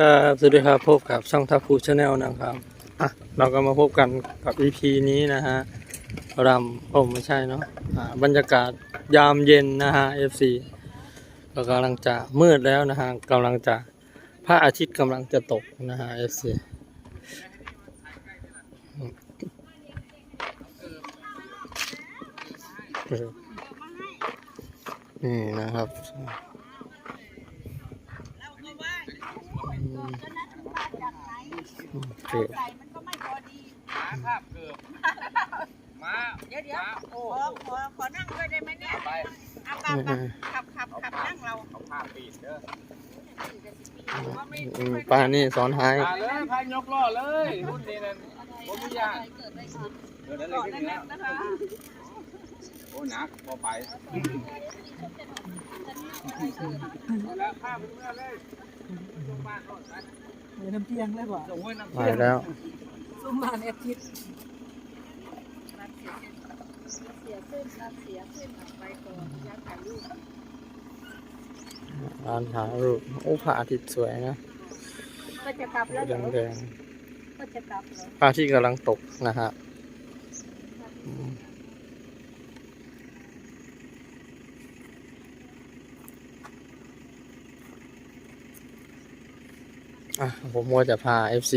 ครับสวัสดีครับพบกับช่องทัพพูชาแนลนะครับอะเราก็มาพบกันกับ EP นี้นะฮะรำโอ้ไม่ใช่เนาะอ่าบรรยากาศยามเย็นนะฮะ FC ก็กำลังจะมืดแล้วนะฮะกำลังจะพระอาทิตย์กำลังจะตกนะฮะ FC นี่นะครับ โอเคใส่มันก็ไม่พอดีหมาคาบเกือบหมาเดี๋ยวเดี๋ยวหมาขโอ้อขอขอนั่งด้วยได้ไหมเนี่ยไปเอากลับขับขับขับนั่งเราเอาผ้าปีนเด้อป้านี่สอนท้ายเลยพายยกล้อเลยรุ่นนี้นั่นผมไม่ยากเกิดอะไรขึ้นแน่เนี่ยนะคะโอ้หนักพอไปแล้วข้ามเมื่อเลยลงบ้านก่อนไป น้ำเพียงเลยบ่ลงห้วยน้ำไปแล้วซุ่มมาเนี่ยทิศเสียขึ้นรับเสียขึ้นไปก่อนยัดถ่ายรูปร้านถ่ายรูปโอ้พระอาทิตย์สวยนะก็จะกลับแล้วแดเหรองแดงก็จะกลับเหรอ ๆพระอาทิตย์กำลังตกนะฮะอืม อะผมว่าจะพา FC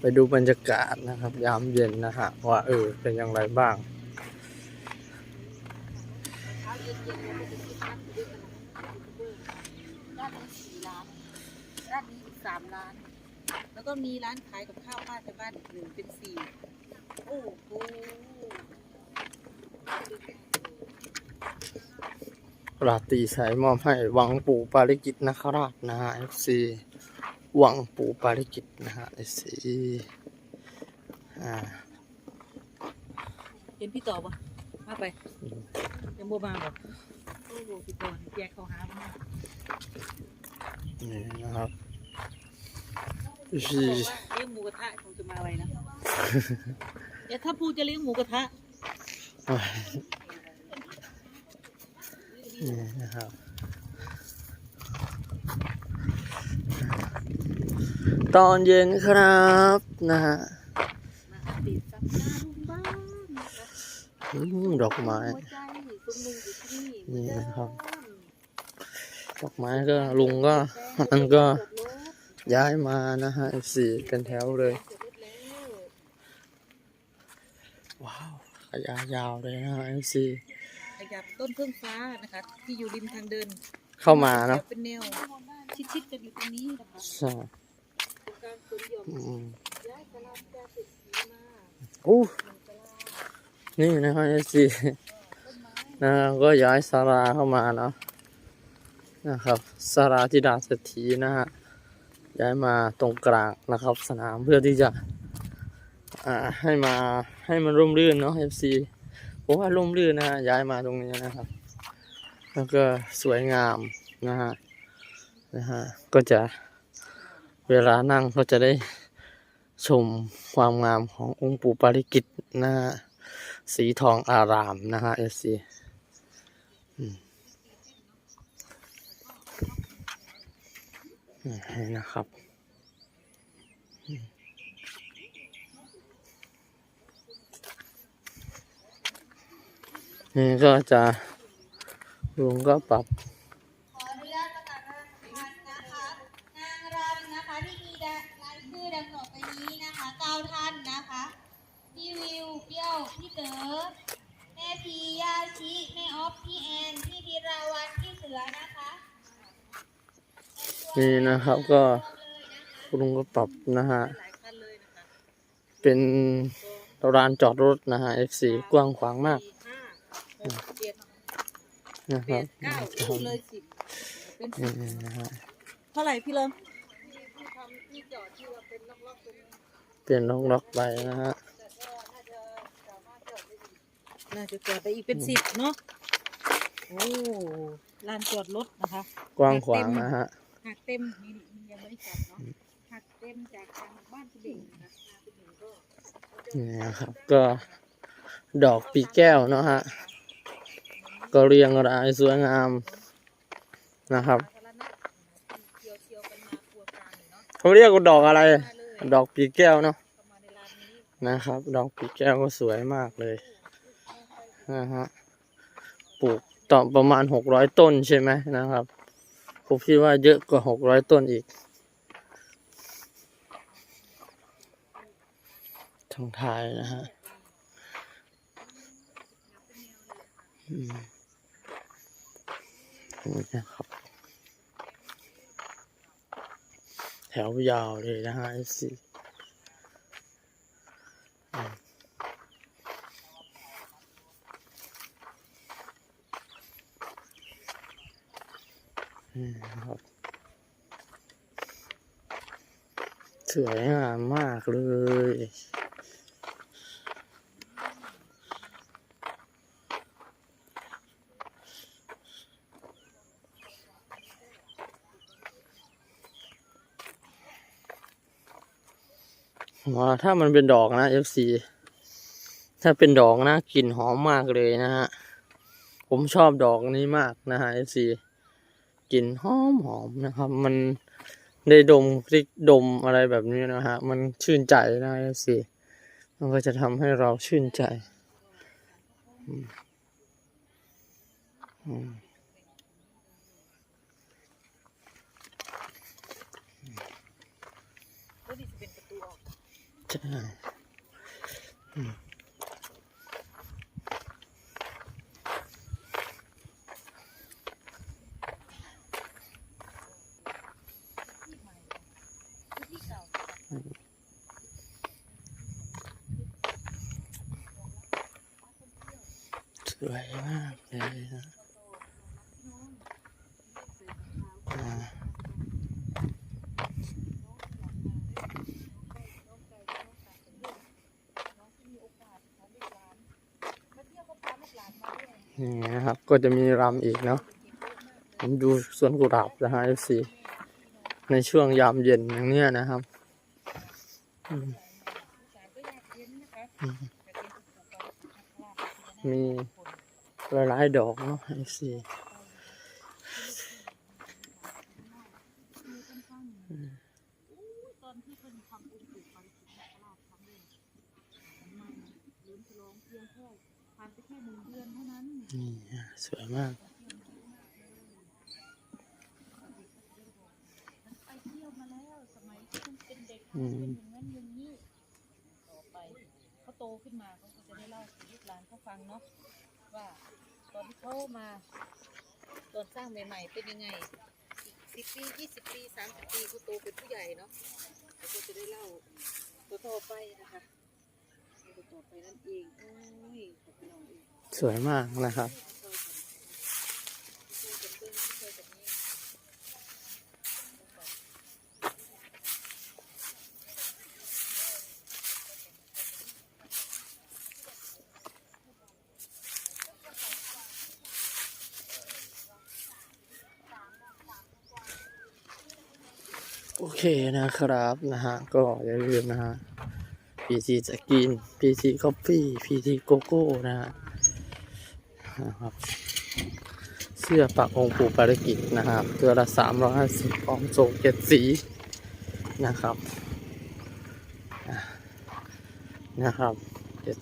ไปดูบรรยากาศนะครับ ยามเย็นนะฮะว่าเออเป็นอย่างไรบ้างเช้าเย็นๆเราไปกินนัดด้วยกันร้านนี้สี่ร้านร้านนี้อีกสามร้าน แล้วก็มีร้านขายกับข้าวบ้านแต่บ้านอีกหนึ่งเป็นสี่โอ้โหราตรีสายมอบให้วังปู่ปาริกิตนคราชนะฮะ FC วังปู่ปาริกิตนะฮะ FC อ่าเห็นพี่ต่อบ่มาไป ยังบ่มาบ่โอ้โหพี่ต่อแยกเขาหาบ่มานี่นะครับ FC บอกว่าเลี้ยงหมูกระทะคงจะมาไวนะเดี๋ยวถ้าพูจะเลี้ยงหมูกระทะนี่นะครับ ตอนเย็นครับนะฮะมาอัปเดตสัปดาห์ลุงบ้างนะคะอืมดอกไม้หัวใจคุณลุงอยู่ที่นี่นี่นะครับ ดอกไม้ก็ลุงก็มันก็ย้ายมานะฮะ FC เป็นแถวเลย ว้าวขยายยาวเลยนะฮะ FC ขยับต้นเครื่องฟ้านะคะที่อยู่ริมทางเดิน เข้ามาเนาะเป็นแนวชิดๆกันอยู่ตรงนี้นะคะ ใช่การขนยมอืมย้ายสลามจากตึกสีมาอู้นี่นะครับ FC นะก็ย้ายสาราเข้ามาเนาะนะครับสาราธิดาเศรษฐีนะฮะย้ายมาตรงกลางนะครับ สนามเพื่อที่จะอ่าให้มาให้มันร่มรื่นเนาะ FC ผมว่าร่มรื่นนะฮะย้ายมาตรงนี้นะครับ แล้วก็สวยงามนะฮะนะฮะก็จะ เวลานั่งก็จะได้ชมความงามขององค์ปู่ปาริกิตนะฮะสีทองอารามนะฮะ FC อืมนี่นะครับนี่ก็จะลุงก็ปรับ ดังต่อไปนี้นะคะเก้าท่านนะคะ พี่วิวพี่เอ้าพี่เต๋อ แม่พีย่าชิ แม่ออฟ พี่แอน พี่ธีราวัน พี่เสือนะคะนี่นะครับก็ลุงก็ปรับนะฮะหลายคันเลยนะคะเป็นลานจอดรถนะฮะ F4 กว้างขวางมากสี่ห้าหกเจ็ดนะคแปรับดเก้าคูณเลยสิบเป็นนี่นะฮะเท่าไหร่พี่เลิม ที่จอดที่ว่าเป็นล็อกๆตรงนี้ เปลี่ยนล็อกล็อกไปนะฮะแต่ก็น่าจะสามารถจอดได้อีกน่าจะจอดได้อีกเป็นสิบเนาะ โอ้ลานจอดรถนะคะกว้างขวางนะฮะหักเต็มนี่ยังไม่ได้จัดเนาะหักเต็มจากทางบ้านคุณเด่งนะคะมาคุณเด่งก็นี่นะครับ ก็ดอกปีแก้วเนาะฮะ ก็เรียงรายสวยงามนะครับสาธารณะเที่ยวเที่ยวๆกันมาครัวกลางเนาะ เขาเรียกว่าดอกอะไรมาเลย ดอกปีแก้วเนาะนะครับ ดอกปีแก้วก็สวยมากเลยนะฮะปลูกต่อประมาณหกร้อยต้นใช่ไหมนะครับผมคิดว่าเยอะกว่าหกร้อยต้นอีกทางท้ายนะฮะอืมนี่นะครับ แถวยาวเลยนะฮะสี่นี่นะครับสวยงามมากเลย ว่าถ้ามันเป็นดอกนะ FC ถ้าเป็นดอกนะกลิ่นหอมมากเลยนะฮะ ผมชอบดอกนี้มากนะฮะ FC กลิ่นหอมหอมนะครับ มันได้ดมพริกดมอะไรแบบนี้นะฮะ มันชื่นใจนะ FC มันก็จะทำให้เราชื่นใจ อืมอืม ก็นี่จะเป็นประตูออก ใช่อืมสวยมากเลยนะอ่า นี่นะครับ ก็จะมีรำอีกเนาะผมดูสวนกุหลาบนะฮะเอฟซีในช่วงยามเย็นอย่างเนี้ยนะครับมีหลายๆดอกเนาะ FC ตอนที่เพิ่นทำองค์ปู่ปาริจิตนาคราชครั้งแรกมันเริ่มฉลองเพียงแค่ผ่านไปแค่หนึ่งเดือนเท่านั้น นี่อะสวยมาก ไปเที่ยวมาแล้วสมัยที่เพิ่ นเป็นเด็กอืมเป็นอย่างนั้นอย่างนี้ต่อไปเขาโตขึ้นมาเขาก็จะได้เล่าสู่ลูกหลานเขาฟังเนาะว่าตอนที่เขามาตอนสร้างใหม่ๆเป็นยังไงสิบปียี่สิบปีสามสิบปีเขาโตเป็นผู้ใหญ่เนาะเขาก็จะได้เล่าตัวต่อไปนะคะ ต่อไปนั่นเองโอ้ยขอบคุณน้องเองสวยมากนะครับ โอเคนะครับนะฮะก็อย่าลืมนะฮะ PT จะกิน PT Coffee PT Coco นะฮะนะครับเสื้อปักองค์ปู่ปาริกิตนะครับตัวละสามร้อยห้าสิบพร้อมส่งเจ็ดสีนะครับนะครับเจ็ด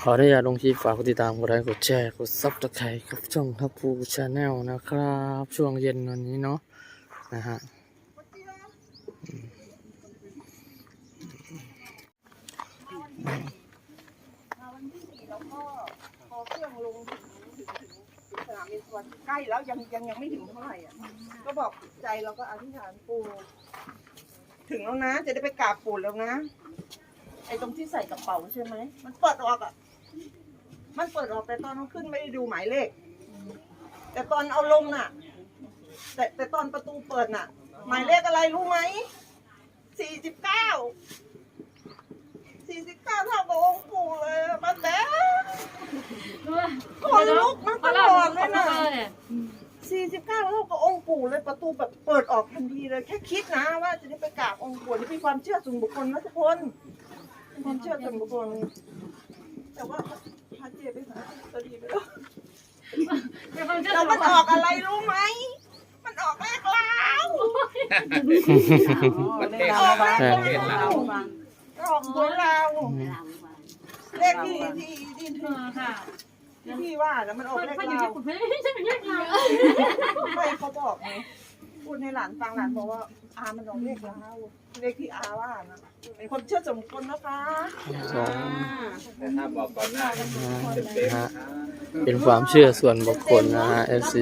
ขออนุญาตลงคลิปฝากกดติดตามกดไลค์กดแชร์กดซับสไครต์กับช่องทับปูชาแนลนะครับ ช่วงเย็นวันนี้เนาะนะฮะ วันที่สี่เราก็พอเครื่องลงถึงถึงถึงถึงสนามบินสวน ใกล้แล้วยังยังยังไม่ถึงเท่าไหร่อะ ก็บอกใจเราก็อธิษฐานปู่ถึงแล้วนะ จะได้ไปกราบปู่แล้วนะ ไอ้ตรงที่ใส่กระเป๋าใช่ไหม มันเปิดออกอะ มันเปิดออกแต่ตอนเอาขึ้นไม่ได้ดูหมายเลข แต่ตอนเอาลงน่ะ แต่แต่ตอนประตูเปิดน่ะ หมายเลขอะไรรู้ไหมสี่สิบเก้า สี่สิบเก้าเท่ากับองค์ปู่เลยอะป้าแต๋คนลุกมันตลอดเลยนะสี่สิบเก้าเท่ากับองค์ปู่เลยประตูแบบเปิดออกทันทีเลย แค่คิดนะว่าจะได้ไปกราบองค์ปู่นี่เป็นความเชื่อส่วนบุคคลนะทุกคนเป็นความเชื่อส่วนบุคคลแต่ว่าพระเจไปหาตัวดีไปแล้วแล้วมันออกอะไรรู้ไหมมันออกแรกแล้ว ประเทศออกลาวเลขประเทศลาว ออกหวยลาวเลขที่ที่ที่ที่ค่ะที่พี่ว่านะมันออกเลขถ้าอยู่ลาที่วคุณไม่ได้ใช่เป็นเลขเราไม่เขาบอกไงพูดให้หลานฟังหลานบอกว่าอามันออกเลขลาวเลขที่อาว่านะเป็นคนเชื่อสมคนนะคะสองแต่ถ้าบอกก่อนหน้าเต็มเต็มนะฮะเป็นความเชื่อส่วนบุคคลนะฮะ FC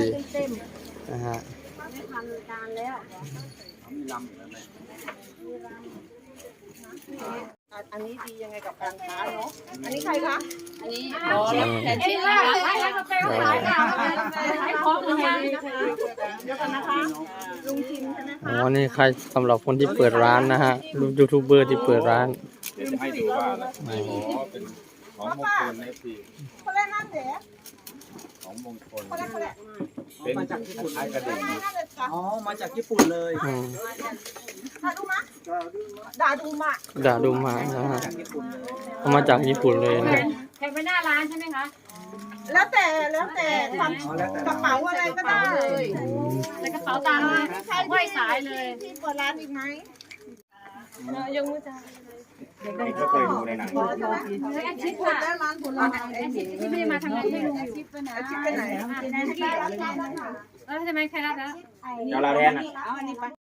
นะฮะอะ อันนี้ดียังไงกับการค้าเนาะ อันนี้ใครคะอันนี้อืมแทนที่นะคะขายกาแฟขายค่ะขายของเลยเดี๋ยวกันนะคะลุงชิมใช่ไหมอ๋คะอนี่ใครสำหรับคนที่เปิดร้านนะฮะรูปยูทูบเบอร์ที่เปิดร้านเดี๋ยวจะให้ดูว่าอ๋อเป็นของมงคลในปีคนแรกนั่นเด็กของมงคลคนแรกคนแรกเป็นคล้ายๆกระดิ่งนั่นเลยค่ะอ๋อมาจากญี่ปุ่นเลยอืมดาดูมะ ดาดูมะดาดูมานะฮะเอามาจากญี่ปุ่นเลยนะแข่งไปหน้าร้านใช่ไหมคะแล้วแต่แล้วแต่ทำกระเป๋าอะไรก็ได้ในกระเป๋าตังค์ห้อยสายเลยที่เปิดร้านอีกไหมก็เคยดูในหนังแอคทิปค่ะแล้วร้านผลไม้แอคทิปที่ไม่ได้มาทำงานให้ลุงอยู่ชิปไปไหนแล้วทำไมใครรับแล้วเจ้าลาแทนนะเอาอันนี้ไป